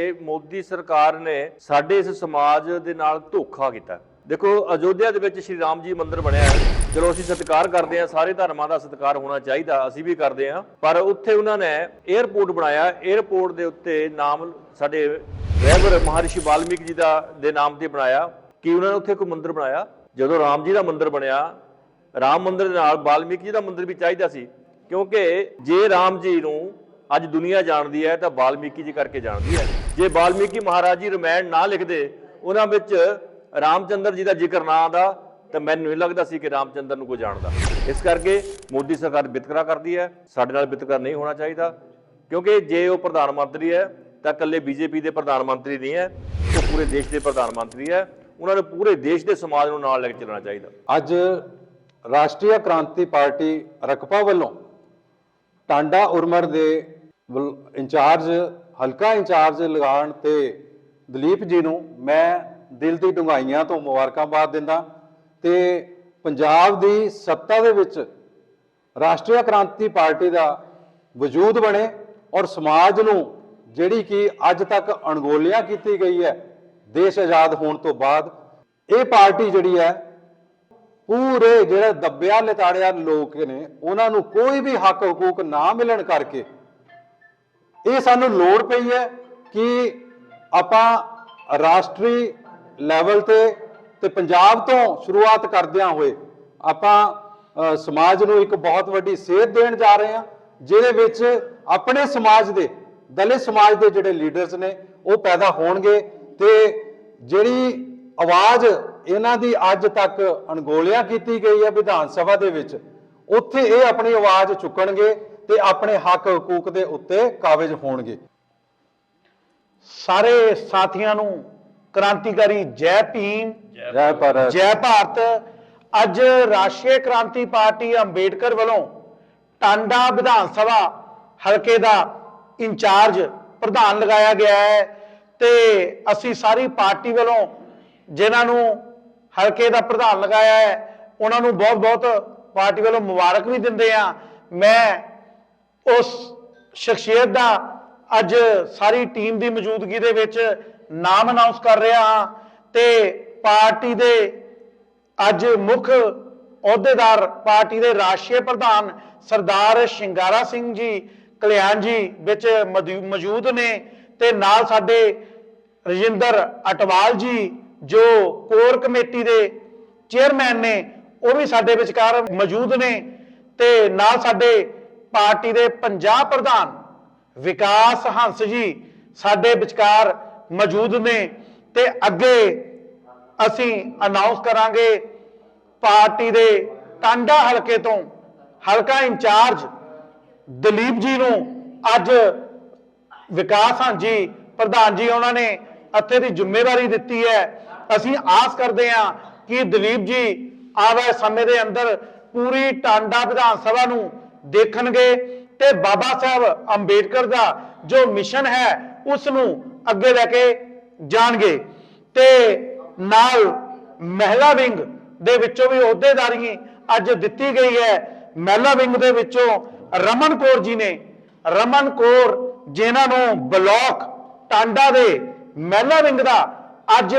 ਇਹ ਮੋਦੀ ਸਰਕਾਰ ਨੇ ਸਾਡੇ ਇਸ ਸਮਾਜ ਦੇ ਨਾਲ ਧੋਖਾ ਕੀਤਾ। ਦੇਖੋ, ਅਯੋਧਿਆ ਦੇ ਵਿੱਚ ਸ਼੍ਰੀ ਰਾਮ ਜੀ ਮੰਦਿਰ ਬਣਿਆ ਹੈ। ਚਲੋ, ਅਸੀਂ ਸਤਿਕਾਰ ਕਰਦੇ ਹਾਂ, ਸਾਰੇ ਧਰਮਾਂ ਦਾ ਸਤਿਕਾਰ ਹੋਣਾ ਚਾਹੀਦਾ, ਅਸੀਂ ਵੀ ਕਰਦੇ ਹਾਂ। ਪਰ ਉੱਥੇ ਉਹਨਾਂ ਨੇ 에ਅਰਪੋਰਟ ਬਣਾਇਆ। 에ਅਰਪੋਰਟ ਦੇ ਉੱਤੇ ਨਾਮ ਸਾਡੇ ਰਹਿਬਰ ਮਹਰਸ਼ੀ ਵਾਲਮੀਕ ਜੀ ਦਾ, ਦੇ ਨਾਮ ਤੇ ਬਣਾਇਆ। ਕਿ ਉਹਨਾਂ ਨੇ ਉੱਥੇ ਕੋਈ ਮੰਦਿਰ ਬਣਾਇਆ? ਜਦੋਂ ਰਾਮ ਜੀ ਦਾ ਮੰਦਿਰ ਬਣਿਆ, ਰਾਮ ਮੰਦਿਰ ਦੇ ਨਾਲ ਵਾਲਮੀਕ ਜੀ ਦਾ ਮੰਦਿਰ ਵੀ ਚਾਹੀਦਾ ਸੀ। ਕਿਉਂਕਿ ਜੇ ਰਾਮ ਜੀ ਨੂੰ ਅੱਜ ਦੁਨੀਆ ਜਾਣਦੀ ਹੈ ਤਾਂ ਵਾਲਮੀਕੀ ਜੀ ਕਰਕੇ ਜਾਣਦੀ ਹੈ। ਜੇ ਵਾਲਮੀਕੀ ਮਹਾਰਾਜ ਜੀ ਰਮਾਇਣ ਨਾ ਲਿਖਦੇ, ਉਹਨਾਂ ਵਿੱਚ ਰਾਮਚੰਦਰ ਜੀ ਦਾ ਜ਼ਿਕਰ ਨਾ ਆਉਂਦਾ, ਤਾਂ ਮੈਨੂੰ ਨਹੀਂ ਲੱਗਦਾ ਸੀ ਕਿ ਰਾਮਚੰਦਰ ਨੂੰ ਕੋਈ ਜਾਣਦਾ। ਇਸ ਕਰਕੇ ਮੋਦੀ ਸਰਕਾਰ ਵਿਤਕਰਾ ਕਰਦੀ ਹੈ। ਸਾਡੇ ਨਾਲ ਵਿਤਕਰਾ ਨਹੀਂ ਹੋਣਾ ਚਾਹੀਦਾ। ਕਿਉਂਕਿ ਜੇ ਉਹ ਪ੍ਰਧਾਨ ਮੰਤਰੀ ਹੈ, ਤਾਂ ਇਕੱਲੇ ਬੀਜੇਪੀ ਦੇ ਪ੍ਰਧਾਨ ਮੰਤਰੀ ਨਹੀਂ ਹੈ, ਉਹ ਪੂਰੇ ਦੇਸ਼ ਦੇ ਪ੍ਰਧਾਨ ਮੰਤਰੀ ਹੈ। ਉਹਨਾਂ ਨੂੰ ਪੂਰੇ ਦੇਸ਼ ਦੇ ਸਮਾਜ ਨੂੰ ਨਾਲ ਲੈ ਕੇ ਚੱਲਣਾ ਚਾਹੀਦਾ। ਅੱਜ ਰਾਸ਼ਟਰੀ ਕ੍ਰਾਂਤੀ ਪਾਰਟੀ ਰਕਪਾ ਵੱਲੋਂ ਟਾਂਡਾ ਉਰਮਰ ਦੇ ਇੰਚਾਰਜ, ਹਲਕਾ ਇੰਚਾਰਜ ਲਗਾਉਣ ਤੇ ਦਲੀਪ ਜੀ ਨੂੰ ਮੈਂ ਦਿਲ ਦੀ ਡੁੰਗਾਈਆਂ ਤੋਂ ਮੁਬਾਰਕਾਂਬਾਦ ਦਿੰਦਾ ਤੇ ਪੰਜਾਬ ਦੀ ਸੱਤਾ ਦੇ ਵਿੱਚ ਰਾਸ਼ਟਰੀ ਕ੍ਰਾਂਤੀ ਪਾਰਟੀ ਦਾ ਵਜੂਦ ਬਣੇ ਔਰ ਸਮਾਜ ਨੂੰ ਜਿਹੜੀ ਕਿ ਅੱਜ ਤੱਕ ਅਣਗੋਲਿਆ ਕੀਤੀ ਗਈ ਹੈ, ਦੇਸ਼ ਆਜ਼ਾਦ ਹੋਣ ਤੋਂ ਬਾਅਦ, ਇਹ ਪਾਰਟੀ ਜਿਹੜੀ ਹੈ, ਪੂਰੇ ਜਿਹੜਾ ਦੱਬਿਆ ਲਿਤਾੜਿਆ ਲੋਕ ਨੇ, ਉਹਨਾਂ ਨੂੰ ਕੋਈ ਵੀ ਹੱਕ ਹਕੂਕ ਨਾ ਮਿਲਣ ਕਰਕੇ ਇਹ ਸਾਨੂੰ ਲੋੜ ਪਈ ਹੈ ਕਿ ਆਪਾਂ ਰਾਸ਼ਟਰੀ ਲੈਵਲ ਤੇ ਤੇ ਪੰਜਾਬ ਤੋਂ ਸ਼ੁਰੂਆਤ ਕਰਦਿਆਂ ਹੋਏ। ਆਪਾਂ ਸਮਾਜ ਨੂੰ ਇੱਕ ਬਹੁਤ ਵੱਡੀ ਸੇਧ ਦੇਣ ਜਾ ਰਹੇ ਹਾਂ, ਜਿਹਦੇ ਵਿੱਚ ਆਪਣੇ ਸਮਾਜ ਦੇ, ਦਲਿਤ ਸਮਾਜ ਦੇ ਜਿਹੜੇ ਲੀਡਰਸ ਨੇ, ਉਹ ਪੈਦਾ ਹੋਣਗੇ ਤੇ ਜਿਹੜੀ ਆਵਾਜ਼ ਇਹਨਾਂ ਦੀ ਅੱਜ ਤੱਕ ਅਣਗੋਲਿਆ ਕੀਤੀ ਗਈ ਹੈ ਵਿਧਾਨ ਸਭਾ ਦੇ ਵਿੱਚ, ਉੱਥੇ ਇਹ ਆਪਣੀ ਆਵਾਜ਼ ਚੁੱਕਣਗੇ ਤੇ ਆਪਣੇ ਹੱਕ ਹਕੂਕ ਦੇ ਉੱਤੇ ਕਾਬਜ ਹੋਣਗੇ। ਸਾਰੇ ਸਾਥੀਆਂ ਨੂੰ ਕ੍ਰਾਂਤੀਕਾਰੀ ਜੈ ਭੀਮ ਜੈ ਭਾਰਤ। ਜੈ ਭਾਰਤ। ਅੱਜ ਰਾਸ਼ਟਰੀ ਕ੍ਰਾਂਤੀ ਪਾਰਟੀ ਅੰਬੇਡਕਰ ਵੱਲੋਂ ਟਾਂਡਾ ਵਿਧਾਨ ਸਭਾ ਹਲਕੇ ਦਾ ਇੰਚਾਰਜ ਪ੍ਰਧਾਨ ਲਗਾਇਆ ਗਿਆ ਹੈ ਤੇ ਅਸੀਂ ਸਾਰੀ ਪਾਰਟੀ ਵੱਲੋਂ ਜਿਨ੍ਹਾਂ ਨੂੰ ਹਲਕੇ ਦਾ ਪ੍ਰਧਾਨ ਲਗਾਇਆ ਹੈ ਉਹਨਾਂ ਨੂੰ ਬਹੁਤ-ਬਹੁਤ ਪਾਰਟੀ ਵੱਲੋਂ ਮੁਬਾਰਕ ਵੀ ਦਿੰਦੇ ਆ ਮੈਂ ਉਸ ਸ਼ਖਸੀਅਤ ਦਾ ਅੱਜ ਸਾਰੀ ਟੀਮ ਦੀ ਮੌਜੂਦਗੀ ਦੇ ਵਿੱਚ ਨਾਮ ਅਨਾਉਂਸ ਕਰ ਰਿਹਾ ਹਾਂ ਤੇ ਪਾਰਟੀ ਦੇ ਅੱਜ ਮੁੱਖ ਅਹੁਦੇਦਾਰ, ਪਾਰਟੀ ਦੇ ਰਾਸ਼ਟਰੀ ਪ੍ਰਧਾਨ ਸਰਦਾਰ ਸ਼ਿੰਗਾਰਾ ਸਿੰਘ ਜੀ, ਕਲਿਆਣ ਜੀ ਵਿੱਚ ਮੌਜੂ- ਮੌਜੂਦ ਨੇ ਤੇ ਨਾਲ ਸਾਡੇ ਰਜਿੰਦਰ ਅਟਵਾਲ ਜੀ ਜੋ ਕੋਰ ਕਮੇਟੀ ਦੇ ਚੇਅਰਮੈਨ ਨੇ, ਉਹ ਵੀ ਸਾਡੇ ਵਿਚਕਾਰ ਮੌਜੂਦ ਨੇ ਤੇ ਨਾਲ ਸਾਡੇ ਪਾਰਟੀ ਦੇ ਪੰਜਾਬ ਪ੍ਰਧਾਨ ਵਿਕਾਸ ਹੰਸ ਜੀ ਸਾਡੇ ਵਿਚਕਾਰ ਮੌਜੂਦ ਨੇ ਤੇ ਅੱਗੇ ਅਸੀਂ ਅਨਾਉਂਸ ਕਰਾਂਗੇ ਪਾਰਟੀ ਦੇ ਟਾਂਡਾ ਹਲਕੇ ਤੋਂ ਹਲਕਾ ਇੰਚਾਰਜ ਦਲੀਪ ਜੀ ਨੂੰ ਅੱਜ ਵਿਕਾਸ ਹਾਂਜੀ ਪ੍ਰਧਾਨ ਜੀ ਉਹਨਾਂ ਨੇ ਇੱਥੇ ਦੀ ਜ਼ਿੰਮੇਵਾਰੀ ਦਿੱਤੀ ਹੈ। ਅਸੀਂ ਆਸ ਕਰਦੇ ਹਾਂ ਕਿ ਦਲੀਪ ਜੀ ਆਵੇ ਸਮੇਂ ਦੇ ਅੰਦਰ ਪੂਰੀ ਟਾਂਡਾ ਵਿਧਾਨ ਸਭਾ ਨੂੰ ਦੇਖਣਗੇ ਤੇ ਬਾਬਾ ਸਾਹਿਬ ਅੰਬੇਡਕਰ ਦਾ ਜੋ ਮਿਸ਼ਨ ਹੈ, ਉਸ ਨੂੰ ਅੱਗੇ ਲੈ ਕੇ ਜਾਣਗੇ। ਤੇ ਨਾਲ ਮਹਿਲਾ ਵਿੰਗ ਦੇ ਵਿੱਚੋਂ ਵੀ ਅਹੁਦੇਦਾਰੀ ਅੱਜ ਦਿੱਤੀ ਗਈ ਹੈ। ਮਹਿਲਾ ਵਿੰਗ ਦੇ ਵਿੱਚੋਂ ਰਮਨ ਕੌਰ ਜੀ ਨੇ, ਰਮਨ ਕੌਰ ਜਿਨ੍ਹਾਂ ਨੂੰ ਬਲਾਕ ਟਾਂਡਾ ਦੇ ਮਹਿਲਾ ਵਿੰਗ ਦਾ ਅੱਜ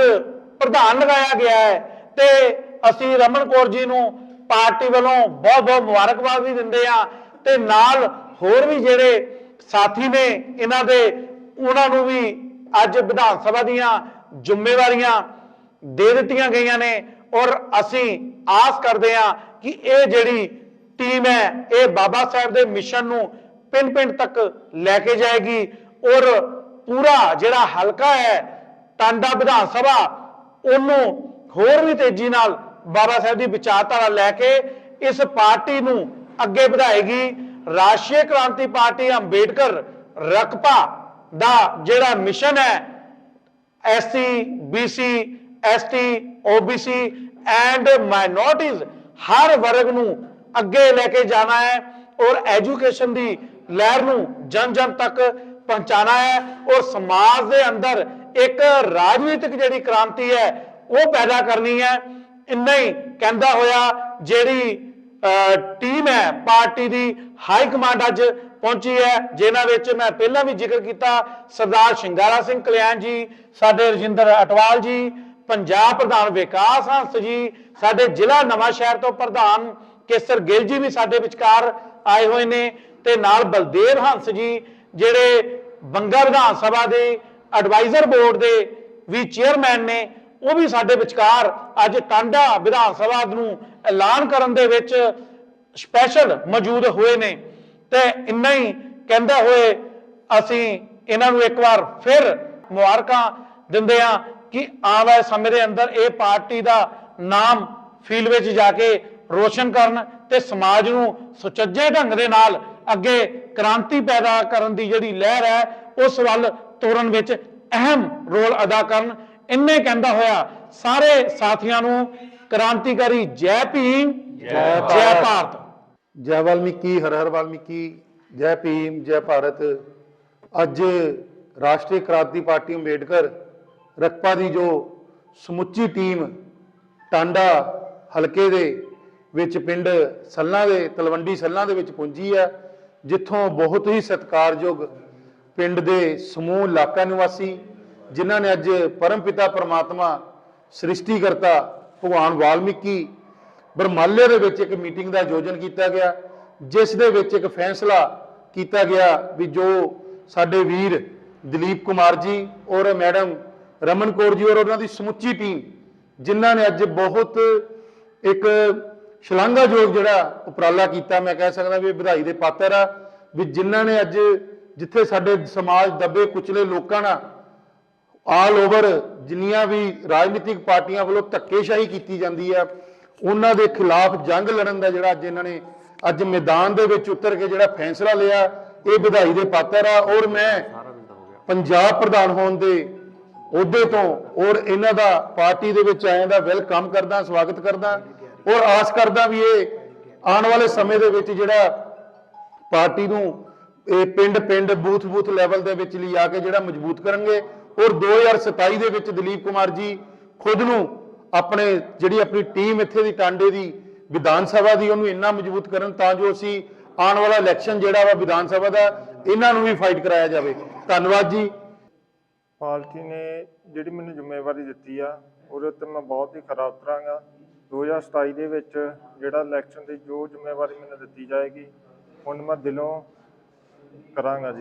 ਪ੍ਰਧਾਨ ਲਗਾਇਆ ਗਿਆ ਹੈ। ਤੇ ਅਸੀਂ ਰਮਨ ਕੌਰ ਜੀ ਨੂੰ ਪਾਰਟੀ ਵੱਲੋਂ ਬਹੁਤ ਬਹੁਤ ਮੁਬਾਰਕਬਾਦ ਵੀ ਦਿੰਦੇ ਆ ਤੇ ਨਾਲ ਹੋਰ ਵੀ ਜਿਹੜੇ ਸਾਥੀ ਨੇ ਇਹਨਾਂ ਦੇ, ਉਹਨਾਂ ਨੂੰ ਵੀ ਅੱਜ ਵਿਧਾਨ ਸਭਾ ਦੀਆਂ ਜ਼ਿੰਮੇਵਾਰੀਆਂ ਦੇ ਦਿੱਤੀਆਂ ਗਈਆਂ ਨੇ ਔਰ ਅਸੀਂ ਆਸ ਕਰਦੇ ਹਾਂ ਕਿ ਇਹ ਜਿਹੜੀ ਟੀਮ ਹੈ, ਇਹ ਬਾਬਾ ਸਾਹਿਬ ਦੇ ਮਿਸ਼ਨ ਨੂੰ ਪਿੰਡ ਪਿੰਡ ਤੱਕ ਲੈ ਕੇ ਜਾਏਗੀ ਔਰ ਪੂਰਾ ਜਿਹੜਾ ਹਲਕਾ ਹੈ, ਟਾਂਡਾ ਵਿਧਾਨ ਸਭਾ, ਉਹਨੂੰ ਹੋਰ ਵੀ ਤੇਜ਼ੀ ਨਾਲ ਬਾਬਾ ਸਾਹਿਬ ਦੀ ਵਿਚਾਰਧਾਰਾ ਲੈ ਕੇ ਇਸ ਪਾਰਟੀ ਨੂੰ ਅੱਗੇ ਵਧਾਏਗੀ। ਰਾਸ਼ਟਰੀ ਕ੍ਰਾਂਤੀ ਪਾਰਟੀ ਅੰਬੇਡਕਰ ਰਕਪਾ ਦਾ ਜਿਹੜਾ ਮਿਸ਼ਨ ਹੈ SC BC ST OBC and minorities ਹਰ ਵਰਗ ਨੂੰ ਅੱਗੇ ਲੈ ਕੇ ਜਾਣਾ ਹੈ ਔਰ ਐਜੂਕੇਸ਼ਨ ਦੀ ਲਹਿਰ ਨੂੰ ਜਨ ਜਨ ਤੱਕ ਪਹੁੰਚਾਣਾ ਹੈ ਔਰ ਸਮਾਜ ਦੇ ਅੰਦਰ ਇੱਕ ਰਾਜਨੀਤਿਕ ਜਿਹੜੀ ਕ੍ਰਾਂਤੀ ਹੈ, ਉਹ ਪੈਦਾ ਕਰਨੀ ਹੈ। ਇੰਨਾ ਹੀ ਕਹਿੰਦਾ ਹੋਇਆ ਜਿਹੜੀ ਟੀਮ ਹੈ, ਪਾਰਟੀ ਦੀ ਹਾਈ ਕਮਾਂਡ ਅੱਜ ਪਹੁੰਚੀ ਹੈ, ਜਿਨ੍ਹਾਂ ਵਿੱਚ ਮੈਂ ਪਹਿਲਾਂ ਵੀ ਜ਼ਿਕਰ ਕੀਤਾ, ਸਰਦਾਰ ਸ਼ਿੰਗਾਰਾ ਸਿੰਘ ਕਲਿਆਣ ਜੀ, ਸਾਡੇ ਰਜਿੰਦਰ ਅਟਵਾਲ ਜੀ, ਪੰਜਾਬ ਪ੍ਰਧਾਨ ਵਿਕਾਸ ਹੰਸ ਜੀ, ਸਾਡੇ ਜ਼ਿਲ੍ਹਾ ਨਵਾਂ ਸ਼ਹਿਰ ਤੋਂ ਪ੍ਰਧਾਨ ਕੇਸਰ ਗਿੱਲ ਜੀ ਵੀ ਸਾਡੇ ਵਿਚਕਾਰ ਆਏ ਹੋਏ ਨੇ, ਤੇ ਨਾਲ ਬਲਦੇਵ ਹੰਸ ਜੀ, ਜਿਹੜੇ ਬੰਗਾ ਵਿਧਾਨ ਸਭਾ ਦੇ ਐਡਵਾਈਜ਼ਰ ਬੋਰਡ ਦੇ ਵੀ ਚੇਅਰਮੈਨ ਨੇ ਉਹ ਵੀ ਸਾਡੇ ਵਿਚਕਾਰ ਅੱਜ ਟਾਂਡਾ ਵਿਧਾਨ ਸਭਾ ਨੂੰ ਐਲਾਨ ਕਰਨ ਦੇ ਵਿੱਚ ਸਪੈਸ਼ਲ ਮੌਜੂਦ ਹੋਏ ਨੇ ਤੇ ਇੰਨਾ ਹੀ ਕਹਿੰਦੇ ਹੋਏ ਅਸੀਂ ਇਹਨਾਂ ਨੂੰ ਇੱਕ ਵਾਰ ਫਿਰ ਮੁਬਾਰਕਾਂ ਦਿੰਦੇ ਹਾਂ ਕਿ ਆਉਣ ਵਾਲੇ ਸਮੇਂ ਦੇ ਅੰਦਰ ਇਹ ਪਾਰਟੀ ਦਾ ਨਾਮ ਫੀਲਡ ਵਿੱਚ ਜਾ ਕੇ ਰੋਸ਼ਨ ਕਰਨ ਤੇ ਸਮਾਜ ਨੂੰ ਸੁਚੱਜੇ ਢੰਗ ਦੇ ਨਾਲ ਅੱਗੇ ਕ੍ਰਾਂਤੀ ਪੈਦਾ ਕਰਨ ਦੀ ਜਿਹੜੀ ਲਹਿਰ ਹੈ, ਉਸ ਵੱਲ ਤੋਰਨ ਵਿੱਚ ਅਹਿਮ ਰੋਲ ਅਦਾ ਕਰਨ। ਇੰਨੇ ਕਹਿੰਦਾ ਹੋਇਆ ਸਾਰੇ ਸਾਥੀਆਂ ਨੂੰ ਕ੍ਰਾਂਤੀਕਾਰੀ ਜੈ ਭੀਮ ਜੈ ਭਾਰਤ। ਜੈ ਵਾਲਮੀਕੀ ਹਰ ਹਰ ਵਾਲਮੀਕੀ ਜੈ ਭੀਮ ਜੈ ਭਾਰਤ। ਅੱਜ ਰਾਸ਼ਟਰੀ ਕ੍ਰਾਂਤੀ ਪਾਰਟੀ ਅੰਬੇਡਕਰ ਰਕਪਾ ਦੀ ਜੋ ਸਮੁੱਚੀ ਟੀਮ ਟਾਂਡਾ ਹਲਕੇ ਦੇ ਵਿੱਚ ਪਿੰਡ ਸੱਲਾਂ ਦੇ ਤਲਵੰਡੀ ਸੱਲਾਂ ਦੇ ਵਿੱਚ ਪਹੁੰਚੀ ਹੈ ਜਿੱਥੋਂ ਬਹੁਤ ਹੀ ਸਤਿਕਾਰਯੋਗ ਪਿੰਡ ਦੇ ਸਮੂਹ ਇਲਾਕਾ ਨਿਵਾਸੀ ਜਿਨ੍ਹਾਂ ਨੇ ਅੱਜ ਪਰਮਪਿਤਾ ਪਰਮਾਤਮਾ ਸ੍ਰਿਸ਼ਟੀਕਰਤਾ ਭਗਵਾਨ ਵਾਲਮੀਕੀ ਬਰਮਾਲੇ ਦੇ ਵਿੱਚ ਇੱਕ ਮੀਟਿੰਗ ਦਾ ਆਯੋਜਨ ਕੀਤਾ ਗਿਆ, ਜਿਸ ਦੇ ਵਿੱਚ ਇੱਕ ਫੈਸਲਾ ਕੀਤਾ ਗਿਆ ਵੀ ਜੋ ਸਾਡੇ ਵੀਰ ਦਲੀਪ ਕੁਮਾਰ ਜੀ ਔਰ ਮੈਡਮ ਰਮਨ ਕੌਰ ਜੀ ਔਰ ਉਹਨਾਂ ਦੀ ਸਮੁੱਚੀ ਟੀਮ, ਜਿਨ੍ਹਾਂ ਨੇ ਅੱਜ ਬਹੁਤ ਇੱਕ ਸ਼ਲਾਘਾਯੋਗ ਜਿਹੜਾ ਉਪਰਾਲਾ ਕੀਤਾ, ਮੈਂ ਕਹਿ ਸਕਦਾ ਵੀ ਵਧਾਈ ਦੇ ਪਾਤਰ ਆ, ਵੀ ਜਿਨ੍ਹਾਂ ਨੇ ਅੱਜ ਜਿੱਥੇ ਸਾਡੇ ਸਮਾਜ ਦੱਬੇ ਕੁਚਲੇ ਲੋਕਾਂ ਨਾਲ ਆਲ ਓਵਰ ਜਿੰਨੀਆਂ ਵੀ ਰਾਜਨੀਤਿਕ ਪਾਰਟੀਆਂ ਵੱਲੋਂ ਧੱਕੇਸ਼ਾਹੀ ਕੀਤੀ ਜਾਂਦੀ ਹੈ ਉਹਨਾਂ ਦੇ ਖਿਲਾਫ ਜੰਗ ਲੜਨ ਦਾ ਜਿਹੜਾ ਅੱਜ ਇਹਨਾਂ ਨੇ ਅੱਜ ਮੈਦਾਨ ਦੇ ਵਿੱਚ ਉਤਰ ਕੇ ਜਿਹੜਾ ਫੈਸਲਾ ਲਿਆ, ਇਹ ਵਧਾਈ ਦੇ ਪਾਤਰ ਆ। ਔਰ ਮੈਂ ਪੰਜਾਬ ਪ੍ਰਧਾਨ ਹੋਣ ਦੇ ਅਹੁਦੇ ਤੋਂ ਔਰ ਇਹਨਾਂ ਦਾ ਪਾਰਟੀ ਦੇ ਵਿੱਚ ਆਇਆਂ ਦਾ ਵੈਲਕਮ ਕਰਦਾ, ਸਵਾਗਤ ਕਰਦਾ ਔਰ ਆਸ ਕਰਦਾ ਵੀ ਇਹ ਆਉਣ ਵਾਲੇ ਸਮੇਂ ਦੇ ਵਿੱਚ ਜਿਹੜਾ ਪਾਰਟੀ ਨੂੰ ਇਹ ਪਿੰਡ ਪਿੰਡ ਬੂਥ ਬੂਥ ਲੈਵਲ ਦੇ ਵਿੱਚ ਲਈ ਆ ਕੇ ਜਿਹੜਾ ਮਜ਼ਬੂਤ ਕਰਨਗੇ। ਔਰ 2027 ਦੇ ਵਿੱਚ ਦਲੀਪ ਕੁਮਾਰ ਜੀ ਖੁਦ ਨੂੰ ਆਪਣੇ, ਜਿਹੜੀ ਆਪਣੀ ਟੀਮ ਇੱਥੇ ਦੀ ਟਾਂਡੇ ਦੀ ਵਿਧਾਨ ਸਭਾ ਦੀ, ਉਹਨੂੰ ਇੰਨਾ ਮਜ਼ਬੂਤ ਕਰਨ ਤਾਂ ਜੋ ਅਸੀਂ ਆਉਣ ਵਾਲਾ ਇਲੈਕਸ਼ਨ ਜਿਹੜਾ ਵਾ ਵਿਧਾਨ ਸਭਾ ਦਾ, ਇਹਨਾਂ ਨੂੰ ਵੀ ਫਾਈਟ ਕਰਾਇਆ ਜਾਵੇ। ਧੰਨਵਾਦ ਜੀ। ਪਾਰਟੀ ਨੇ ਜਿਹੜੀ ਮੈਨੂੰ ਜ਼ਿੰਮੇਵਾਰੀ ਦਿੱਤੀ ਆ, ਉਹਦੇ ਉੱਤੇ ਮੈਂ ਬਹੁਤ ਹੀ ਖਰਾ ਉਤਰਾਂਗਾ 2027 ਦੇ ਵਿੱਚ ਜਿਹੜਾ ਇਲੈਕਸ਼ਨ ਦੀ ਜੋ ਜ਼ਿੰਮੇਵਾਰੀ ਮੈਨੂੰ ਦਿੱਤੀ ਜਾਏਗੀ, ਹੁਣ ਮੈਂ ਦਿਲੋਂ ਕਰਾਂਗਾ ਜੀ।